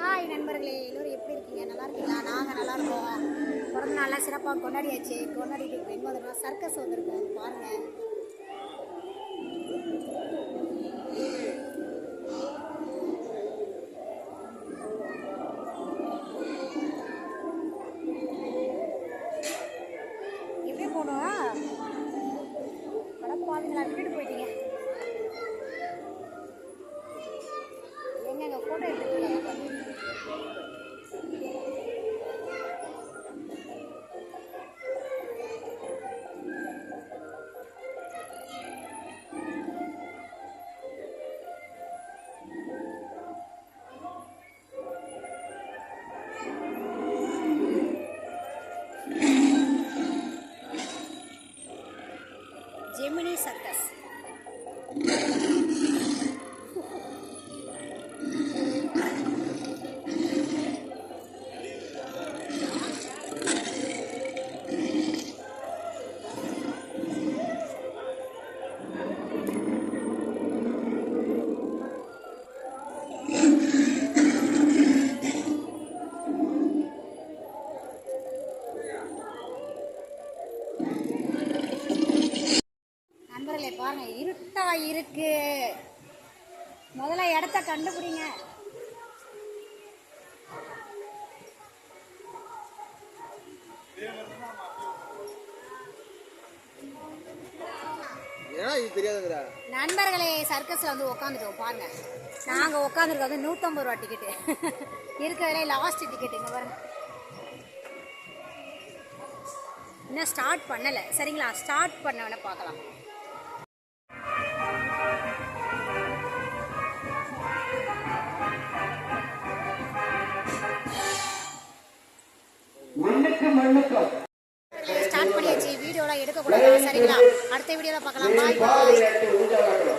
Hi நண்பர்களே எல்லோரும் எப்படி இருக்கீங்க? நல்லா இருக்கீங்களா? நாங்கள் நல்லா இருக்கோம். பிறந்த நாளாக சிறப்பாக கொண்டாடியாச்சு. கொண்டாடிட்டு இப்போ எங்கே வந்திருக்கோம் சர்க்கஸ் வந்திருக்கோம். பாருங்கள் எப்படி போகணும் படப்பாவீங்களா விட்டுட்டு போயிட்டீங்க. எங்க ஃபோட்டோ எடுத்துட்டு? ஜெமினி சர்க்கஸ் நண்பர்களே பாருங்க இருட்டா இருக்கு. முதல்ல இடத்த கண்டுபிடிங்க. நண்பர்களே சர்க்கஸ்ல வந்து உட்காந்துட்டோம் பாருங்க. நாங்க உட்காந்துருக்கோம் வந்து நூத்தம்பது ரூபா டிக்கெட்டு இருக்கிறதுலே லாஸ்ட் டிக்கெட் இங்க பாருங்க. இன்னும் ஸ்டார்ட் பண்ணல. சரிங்களா? ஸ்டார்ட் பண்ண வேணா பார்க்கலாம். மண்ணுக்கு மண்ணுக்கும் ஸ்டார்ட் பண்ணியாச்சு. வீடியோலாம் எடுக்கக்கூடாது. சரிங்களா? அடுத்த வீடியோவில் பார்க்கலாம். பாய்